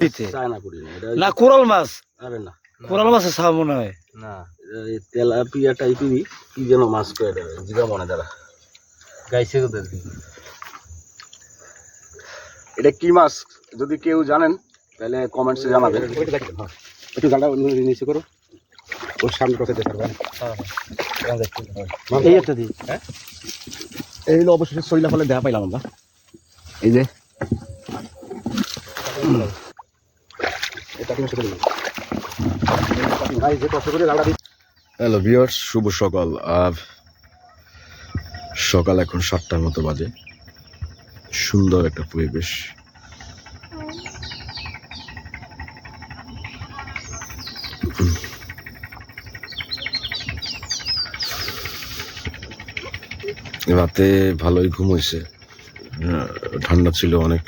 দিতে না কোরাল মাছ? আরে না। কোরাল মাছের ছাড় মনে হয়। না এই তেলাপিয়া টাইপেরই কি যেন মাছ করে এটা জিগা মনে দ্বারা গাইছে কোথায় এটা কি মাছ? যদি কেউ জানেন তাহলে কমেন্টসে জানাবেন। একটু গালটা নিচে করো। ওর সামনে কথা দেখতে পারবেন এই একটা দিই। এই হলো ফলে দেখা পাইলাম আমরা। এই যে। হ্যালো ভিউয়ার্স, শুভ সকাল। আর সকাল এখন সাতটার মতো বাজে। সুন্দর একটা পরিবেশ। রাতে ভালোই ঘুম হয়েছে। ঠান্ডা ছিল অনেক।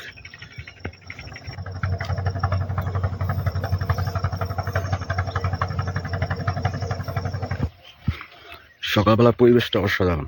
সকালবেলা পরিবেশটা অসাধারণ।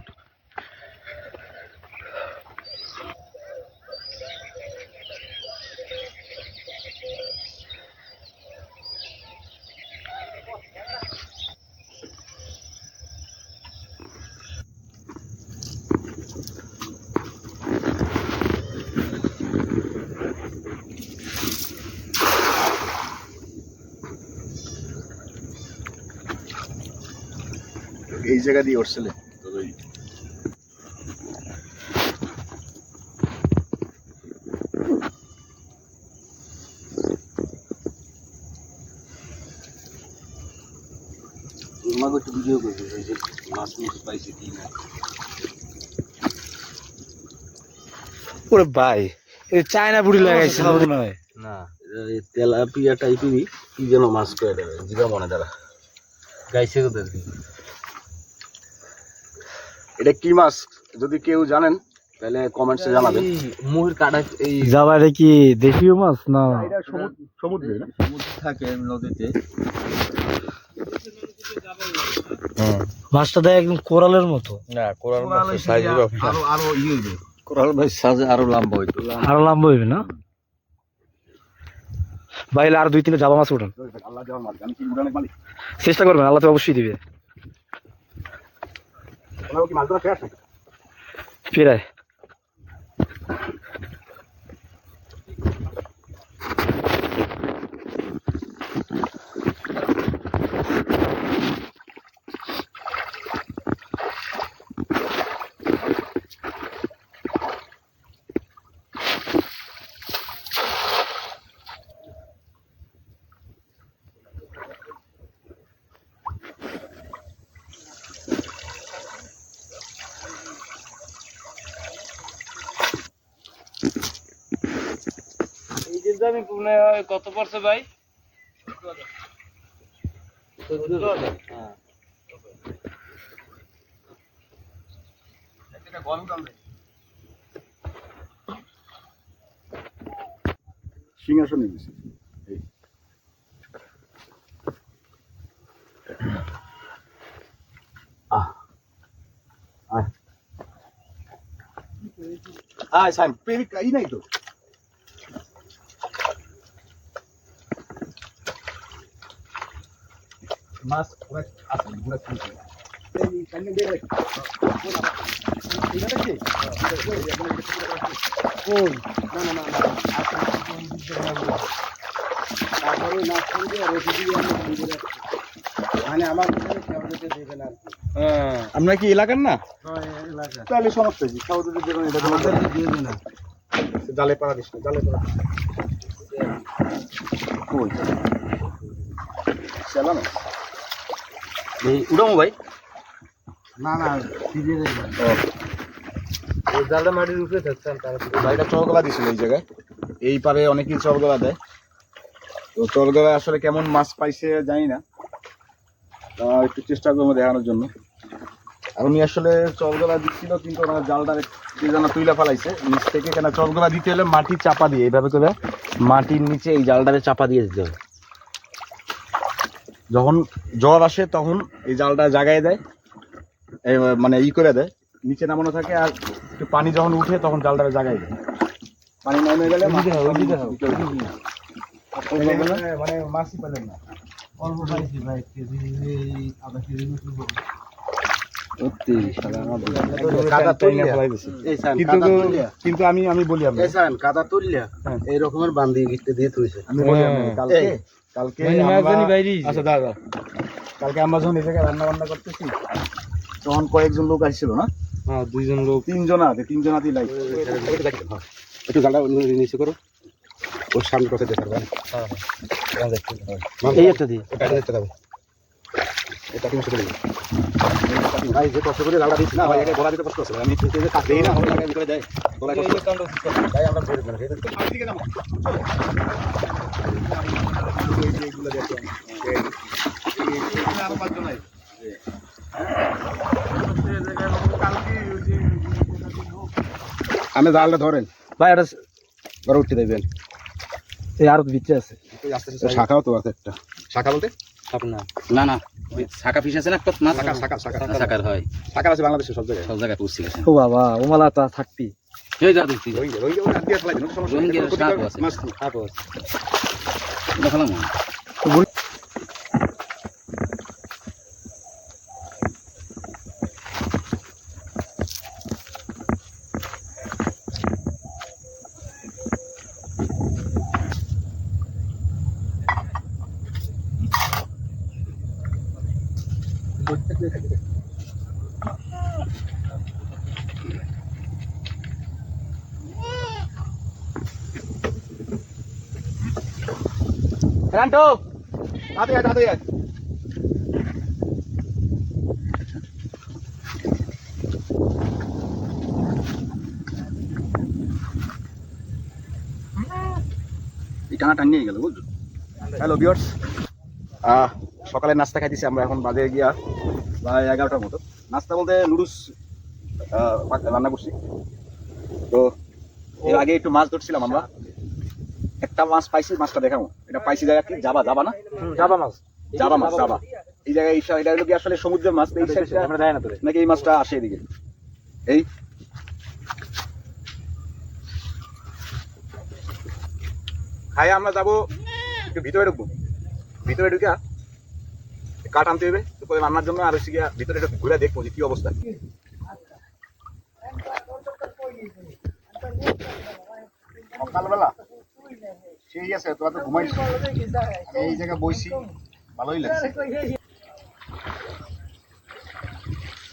এই জায়গা দিয়ে উঠছিলে? আমাকে একটু ভিডিও করবে ওই যে মাছ মাছ পাইছে কি না। ওরে ভাই এই চায়না বুড়ি লাগাইছে মনে না। তেলাপিয়া টাইপেরই কি যেন মাছ করে দেবে জিগা মনে দাঁড়া গাইছে কোথায় এটা কি মাছ? যদি কেউ জানেন তাহলে কমেন্টসে জানাবেন। মুহির কাটা এই যাবা এটা কি দেশীয় মাছ? না। সমুদ্রে না? সমুদ্র থাকে নদীতে। মাছটা দেয় একদম কোরালের মতো। না কোরাল মাছের সাইজ আরও আরও ই হইবে। কোরাল ভাই সাইজ আরও লম্বা হইতো। আরও লম্বা হইবে না? ভাই আর দুই তিনটা জাবা মাছ উঠান। আল্লাহ দেওয়ার মালিক আমি কি উড়ানের মালিক? চেষ্টা করবেন আল্লাহ তো অবশ্যই দিবে। Fiera. আমি মনে হয় কত পড়ছে ভাই? সিংহাসন গেছি আয়। সাইম। পেরি কাই নাই তো? মাছ ওরা আছে ঘুরে খেলছে এই সামনে দিয়ে রাখ এটা কি কোন না দিয়ে মানে আমার আর কি আমরা কি এলাকার না? এলাকা তাহলে সমস্যা কি? সহজে দেবেন এটা তোমাদের দিয়ে না জালে পাড়া দিস না জালে পাড়া দিস কই? চালানো এই উড়ামো ভাই? না না জালটা মাটির উপরে থাকছে তার ভাইটা চরগলা দিছিল এই জায়গায়। এই পারে অনেকেই চরগলা দেয়। তো চরগলা আসলে কেমন মাছ পাইছে জানি না। একটু চেষ্টা করব দেখানোর জন্য। আর উনি আসলে চরগলা দিচ্ছিল কিন্তু ওনার জালটা কে যেন তুইলা ফেলাইছে। নিচ থেকে কেন চরগলা দিতে হলে মাটি চাপা দিয়ে এইভাবে করে মাটির নিচে এই জালটারে চাপা দিয়ে দিতে হবে। যখন জ্বর আসে তখন এই জালটা জাগায় দেয় মানে ই করে দেয় নিচে নামানো থাকে আর একটু পানি যখন উঠে তখন জালটা জাগায় দেয়। পানি নামে গেলে মানে মাছই পেলেন না। অল্প পাইছি ভাই কেজি আধা কেজি মতো হবে। কাদা তুললে এই সান তখন কয়েকজন লোক আসছিল না দুইজন লোক তিনজন আছে তিনজন হাতেই লাইট একটু জালটা নিচে করো ওর সামনে কথা দিয়ে। এটা তুমি ভাই যে কষ্ট করে লাউডা দিচ্ছি না ভাই একে দিতে কষ্ট আছে আমি তো যে কাট না ওই জায়গায় ভিতরে দেয় গলায় কষ্ট তাই আমরা ধরে এটা আমি জালটা ধরেন। ভাই এটা উঠতে দেবেন এই আর ভিতরে আছে। শাখাও তো আছে একটা। শাখা বলতে? আপনার না না ওই শাখা আছে না একটা? মাছ শাখা শাখা শাখা। শাখার হয়। শাখা আছে বাংলাদেশে সব জায়গায়। সব জায়গায় গেছে। ও বাবা ওমালা তা থাকবি এই যা দেখছি। রোহিঙ্গা রোহিঙ্গা ওটা দিয়ে ফেলাই দিন সমস্যা রোহিঙ্গা সাপ আছে। সাপ আছে। দেখালাম। রান্টো তাতে তাতে এই টানা টানিয়ে গেল বুঝছ হ্যালো বিয়ার্স সকালে নাস্তা খাইতেছি আমরা এখন, বাজে গিয়া প্রায় এগারোটার মতো। নাস্তা বলতে নুডলস রান্না করছি। তো এর আগে একটু মাছ ধরছিলাম আমরা। একটা মাছ পাইছি মাছটা দেখাবো। এটা পাইছি জায়গা কি? যাবা যাবা না? যাবা মাছ। জাবা মাছ জাবা। এই জায়গায় এটা হলো কি আসলে সমুদ্রের মাছ? এই দেয় না তোরে। নাকি এই মাছটা আসে এদিকে? এই। খাই আমরা যাব একটু ভিতরে ঢুকবো। ভিতরে ঢুকে কাঠ আনতে হবে তো রান্নার জন্য আর হচ্ছে গিয়া ভিতরে একটু ঘুরে দেখব যে কি অবস্থা। সকালবেলা সেই আছে তোরা তো ঘুমাইছি আমি এই জায়গায় বইছি। ভালোই লাগছে।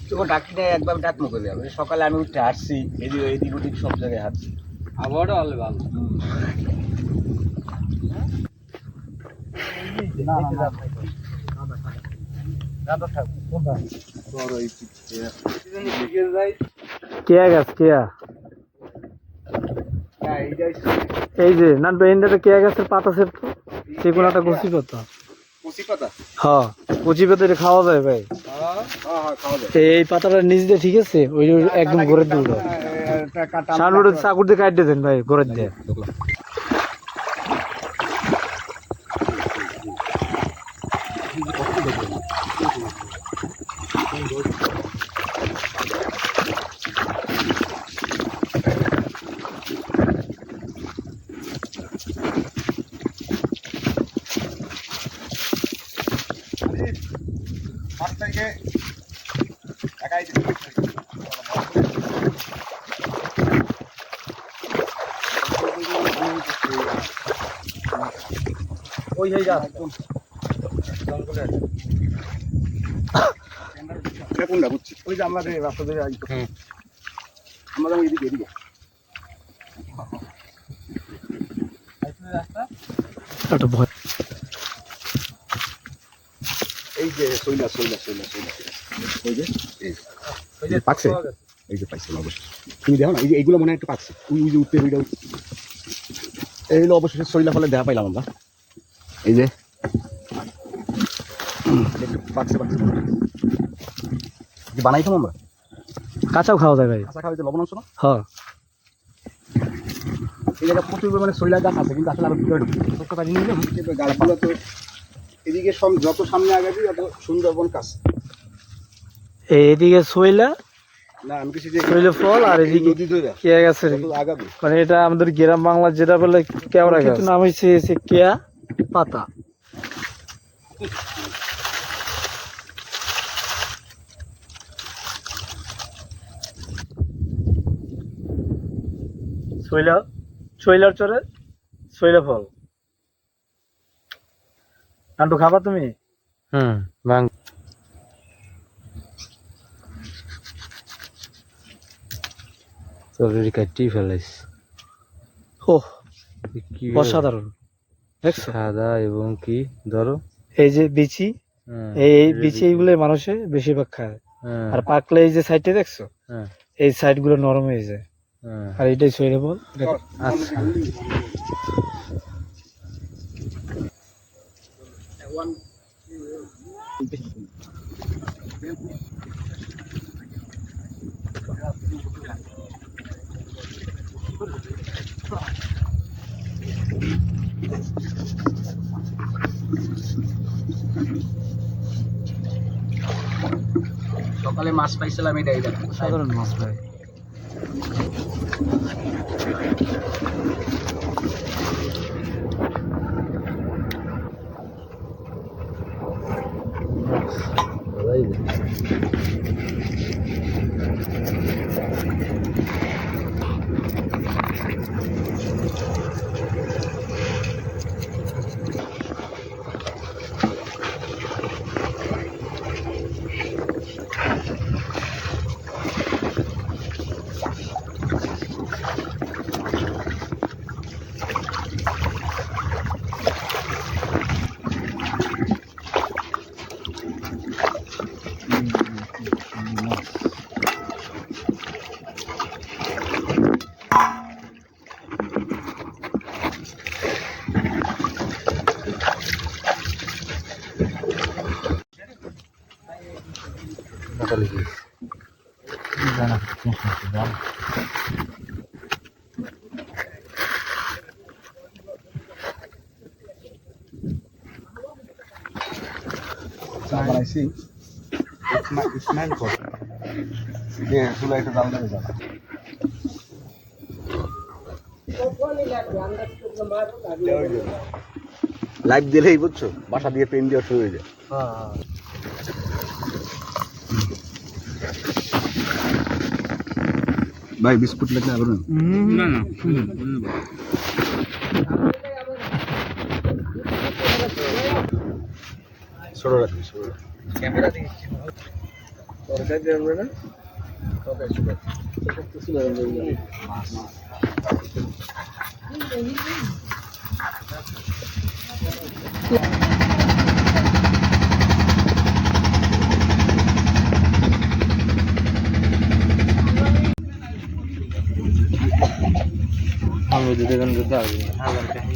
তোকে ডাকি দেয় একবার ডাক মুখে যাবে সকালে আমি উঠে হাঁটছি এদিক এদিক ওদিক সব জায়গায় হাঁটছি। আবহাওয়াটা ভালো। ভালো কেয়া গাছ কেয়া এই যে না বেন্ডাতে কে গেছে পাতা সেট সেগুলো একটা কচি পাতা। কচি পাতা? হ্যাঁ কচি পাতা এটা খাওয়া যায় ভাই। হ্যাঁ হ্যাঁ খাওয়া যায়। এই পাতাটা নিচ দিয়ে ঠিক আছে? ওই যে একদম ঘরের দিয়ে সামনে চাকুর দিয়ে কাটতে দেন ভাই ঘরের দিয়ে। ওই কোনটা বুঝছি ওই যে আমরা রাস্তা ধরে আই আমরা এদিকে এদিকে। একটা ভয়। এই যে সইলা সইলা সইলা সইলা ওই যে? এই। যে। পাকছে? এই যে পাইছে অবশ্যই তুমি দেখো না এই যে এইগুলো মনে হয় একটু পাকছে। ওই ওই যে উঠতে ওইটা এই হলো অবশেষে সইলা ফলে দেখা পাইলাম আমরা। এই যে। বানাই খাব আমরা? কাঁচাও খাওয়া যায় ভাই। কাঁচা খাওয়া লবণ অংশ না? হ্যাঁ। এই জায়গায় প্রচুর পরিমাণে সইলা গাছ আছে কিন্তু আসলে আরও ভিতরে নিয়ে গাছগুলো তো এদিকে সব যত সামনে আগাবি তত সুন্দরবন কাজ। এই এদিকে সইলা না আমি কিছু যে সইলে ফল আর এদিকে কেয়া গাছের মানে এটা আমাদের গ্রাম বাংলা যেটা বলে কেওড়া গাছ। নাম হচ্ছে কেয়া। পাতা। শৈলা শৈলার চরে শৈলা ফল। নান্টু খাবা তুমি? হুম বাং অলরেডি কাটি ফেলাইস। ও কি অসাধারণ। সাদা এবং কি? ধরো। এই যে বিচি হ্যাঁ, এই বিচি এইগুলো মানুষে বেশিরভাগ খায়। হ্যাঁ, আর পাকলে এই যে সাইডটা দেখছ? হ্যাঁ, এই সাইডগুলো নরম হয়ে যায়। আর এটাই শৈলা বল আচ্ছা। সকালে মাছ পাইছিলাম এটাই দেখো। সাধারণ মাছ ভাই। বানাইছি স্মেল করে যে চুলা একটা জাল দেবে জানা লাইভ দিলেই বুঝছ বাসা দিয়ে পেন দেওয়া শুরু হয়ে যায় ভাই বিস্কুট লাগলে আবার না না చూడరా చూడరా కెమెరా త్వరగా కెమెరా हम जो देखने जाते हैं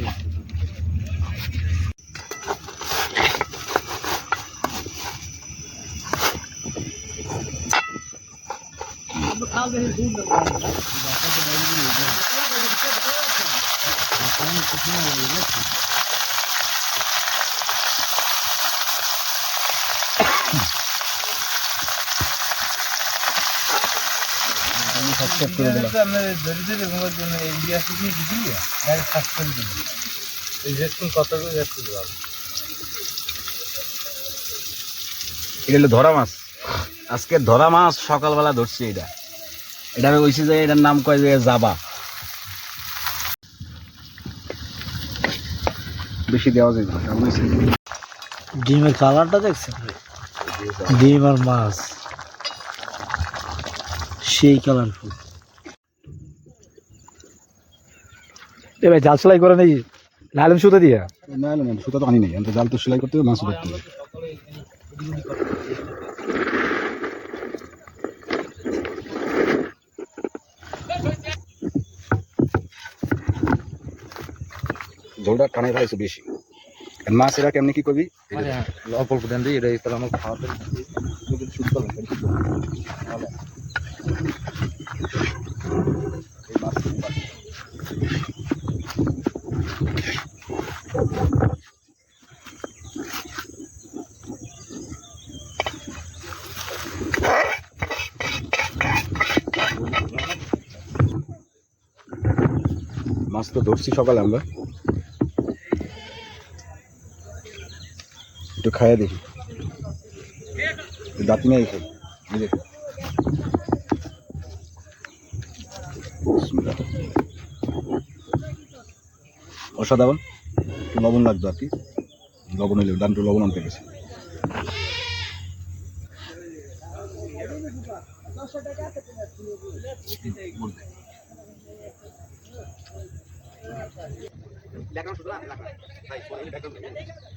ছোট রাখবি ছোট রাখবি। আমি দুটো গান করতে আসবি এটা হলো ধরা মাছ আজকে ধরা মাছ সকালবেলা ধরছি এটা এটা আমি কইছি যে এটার নাম কয় যে জাবা। বেশি দেওয়া যায় না কেমন হয়েছে? ডিমের কালারটা দেখছেন ডিম আর মাছ। সেই কালারফুল এ ভাই জাল সেলাই করে নেই লালম সুতা দিয়া? না সুতা তো আনি নাই আমি তো জাল তো সেলাই করতে মাছ ধরতে ঝোলটা টানে ফেলাইছে বেশি। মাছ এরা কেমনি কি করবি? অল্প অল্প দেন এটা তাহলে আমার খাওয়াতে মাছ তো ধরছি সকালে আমরা। একটু খাইয়ে দেখি। দাঁতি নেই খাই যে। অসাধারণ। একটু লবণ লাগতো আর কি। লবণ হইলে ডান একটু লবণ আনতে গেছে। ব্যাকগ্রাউন্ড শুধু না ভাই ব্যাকগ্রাউন্ড